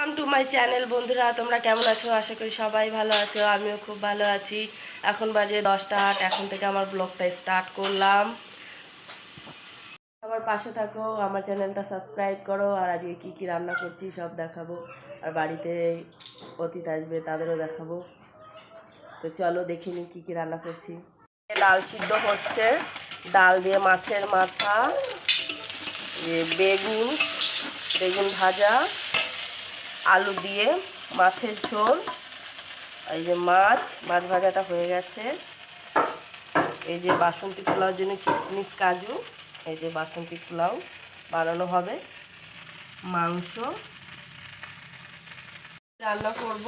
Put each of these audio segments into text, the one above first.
Welcome to my channel বন্ধুরা। তোমরা কেমন আছো? আশা করি সবাই ভালো আছো। আমিও খুব ভালো আছি। এখন বাজে দশটা আট। এখন থেকে আমার ব্লগটা স্টার্ট করলাম। আমার পাশে থাকো, আমার চ্যানেলটা সাবস্ক্রাইব করো, আর আজকে কী কী রান্না করছি সব দেখাবো। আর বাড়িতে অতীত আসবে, তাদেরও দেখাবো। তো চলো দেখে নিই কী কী রান্না করছি। ডাল সিদ্ধ হচ্ছে। ডাল দিয়ে মাছের মাথা। বেগুন বেগুন ভাজা। আলু দিয়ে, মাছের ঝোল, এই যে মাছ মাছ ভাজাটা হয়ে গেছে। এই যে বাসন্তী পোলাওর জন্য কিশমিশ কাজু, এই যে বাসন্তী পোলাও বানানো হবে। মাংস রান্না করব।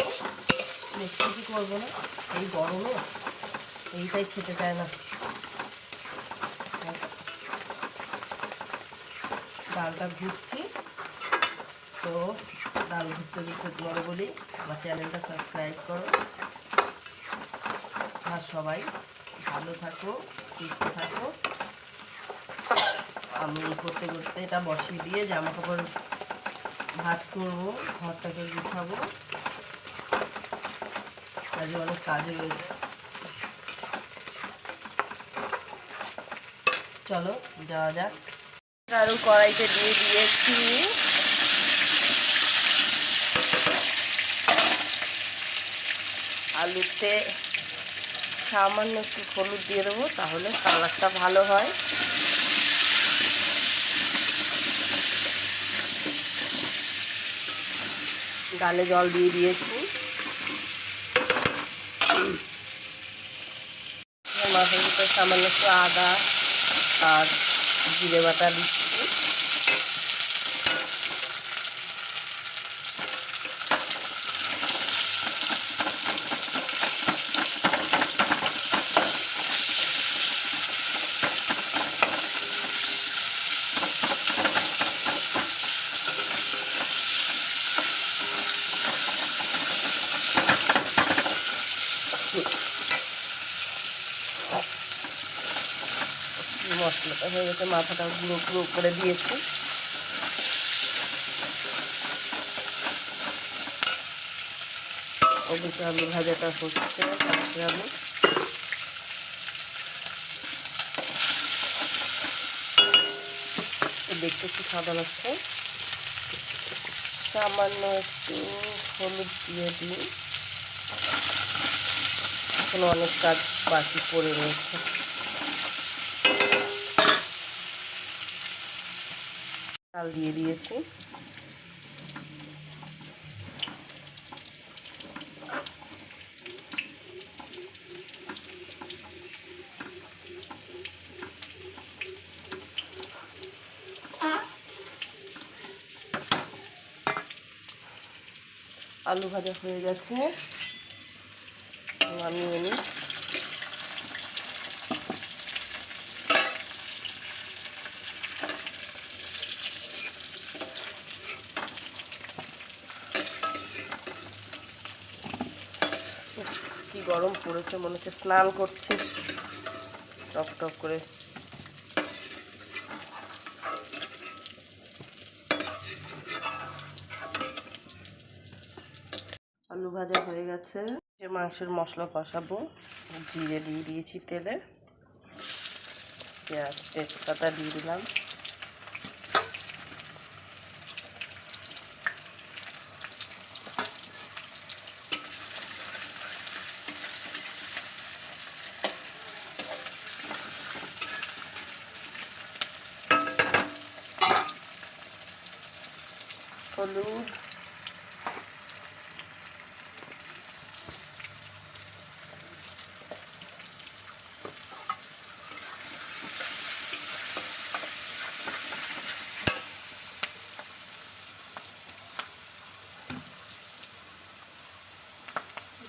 কিছু করব না? এই গরমে এইটাই খেতে চায় না। ডালটা ঘুরছি তো ডাল ঘুরতে ঘুরতে তোমার বলি। আমার চ্যানেলটা সাবস্ক্রাইব করো। আর সবাই ভালো থাকো, সুস্থ থাকো। আমি করতে করতে এটা বসিয়ে দিয়ে জামা কাপড় ভাজ করব ঘরটাকে গুছাবো। কাজে অনেক কাজে রয়েছে। চলো, যাওয়া যাক। আরও কড়াইতে দিয়ে দিয়েছি। আলুতে সামান্য একটু হলুদ দিয়ে দেবো, তাহলে কালারটা ভালো হয়। ডালে জল দিয়ে দিয়েছি। মাছের ভিতরে সামান্য একটু আদা আর জিরে বাটা দিচ্ছি। মশলাটা মাথাটা গুঁড়ো গুঁড়ো করে দিয়েছি। ওদিকে আলু ভাজাটা হচ্ছে, আলু দেখতে একটু সাদা লাগছে? সামান্য একটু হলুদ দিয়ে দিই। এখনও অনেক কাজ বাকি পড়ে রয়েছে। চাল দিয়ে দিয়েছি। আলু ভাজা হয়ে গেছে। আমি নিই কি গরম পড়েছে, মনে হচ্ছে স্নান করছি। টপ টপ করে। আলু ভাজা হয়ে গেছে। মাংসের মশলা কষাবো। জিরে দিয়ে দিয়েছি তেলে। পেঁয়াজ, তেজপাতা দিয়ে দিলাম। হলুদ।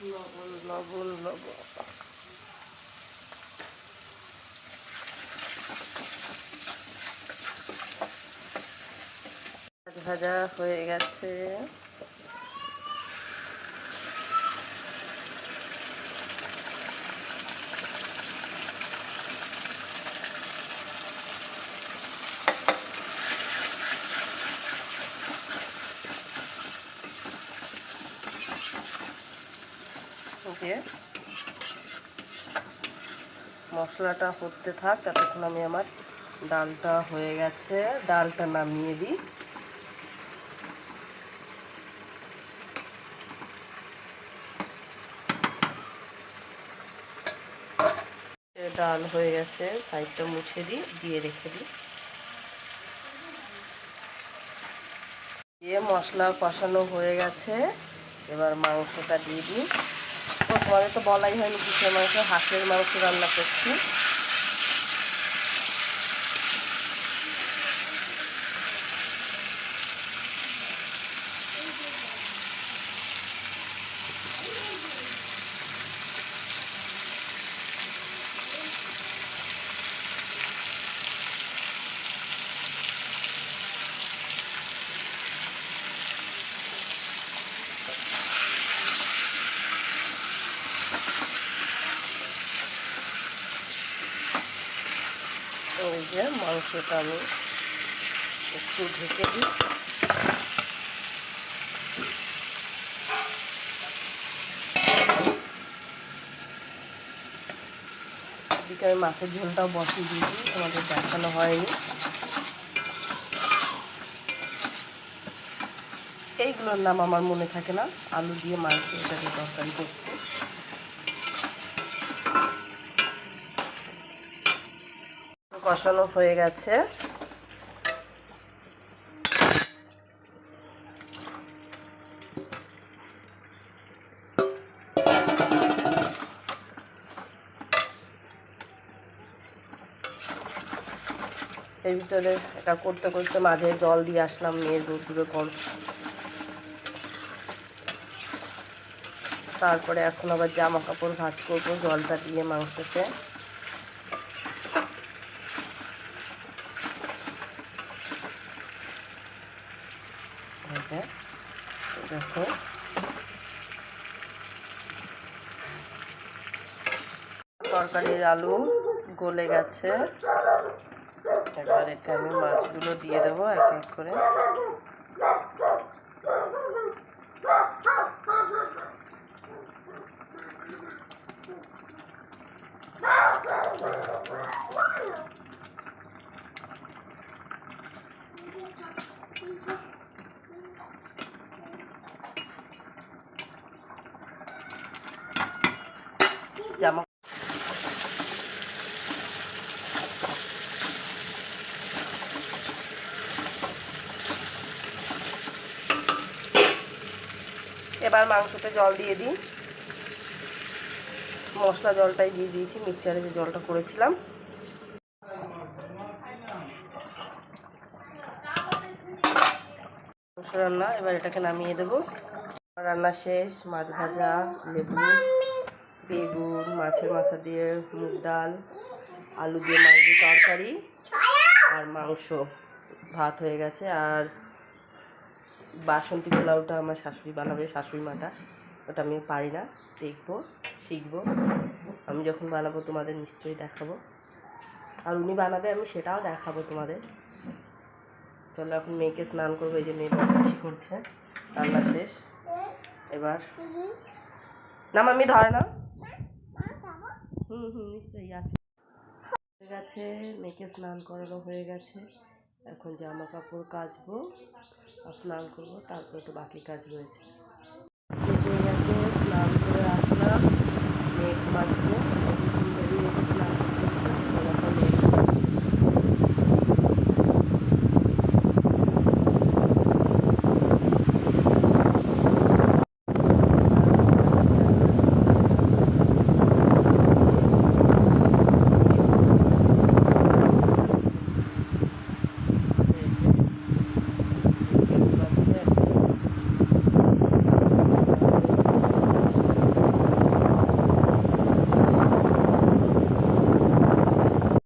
লবণ লবণ লবণ। ভাজা হয়ে গেছে। মশলাটা হতে থাক, এতক্ষণ আমি আমার ডালটা হয়ে গেছে। ডালটা নামিয়ে দিই। ডাল হয়ে গেছে, সাইডটা মুছে দিই, দিয়ে রেখে দিই। দিয়ে মশলা কষানো হয়ে গেছে, এবার মাংসটা দিয়ে দিই। তো তোমাদের তো বলাই হয়নি কিসের মাংস, হাঁসের মাংস রান্না করছি। তো এই যে মাংসটা আমি একটু ঢেকে দিই। এদিকে আমি মাছের ঝোলটাও বসিয়ে দিয়েছি তোমাদের দেখানো হয়নি। এইগুলোর নাম আমার মনে থাকে না। আলু দিয়ে মাংস এটাকে তরকারি করছি। কষানো হয়ে গেছে। এর ভিতরে এটা করতে করতে মাঝে জল দিয়ে আসলাম মেয়ের রোদ্দুরে কল তারপরে এখন আবার জামা কাপড় ভাজ করব জলটা দিয়ে মাংসতে। যে, দেখো। তরকারির আলু গলে গেছে। এবার এতে আমি মাছগুলো দিয়ে দেবো এক এক করে জামা এবার মাংসতে জল দিয়ে দিই। মশলা জলটাই দিয়ে দিয়েছি, মিক্সচারে যে জলটা করেছিলাম। মাংস রান্না, এবার এটাকে নামিয়ে দেবো। রান্না শেষ, মাছ ভাজা, লেবু, বেগুন, মাছের মাথা দিয়ে মুগ ডাল, আলু দিয়ে মাছ দিয়ে তরকারি, আর মাংস। ভাত হয়ে গেছে, আর বাসন্তী পোলাওটা আমার শাশুড়ি বানাবে, শাশুড়ি মাটা। ওটা আমি পারি না। দেখব, শিখব। আমি যখন বানাবো তোমাদের নিশ্চয়ই দেখাবো। আর উনি বানাবে, আমি সেটাও দেখাবো তোমাদের। চলো, এখন মেয়েকে স্নান করব, এই যে মেয়ে বদমাইশি করছে। রান্না শেষ। এবার না মামি ধরে না হুম হুম, নিশ্চয়ই আছে। হয়ে গেছে, মেয়েকে স্নান করানো হয়ে গেছে। এখন জামা কাপড় কাচবো। আর স্নান করব তারপরে তো বাকি কাজ রয়েছে।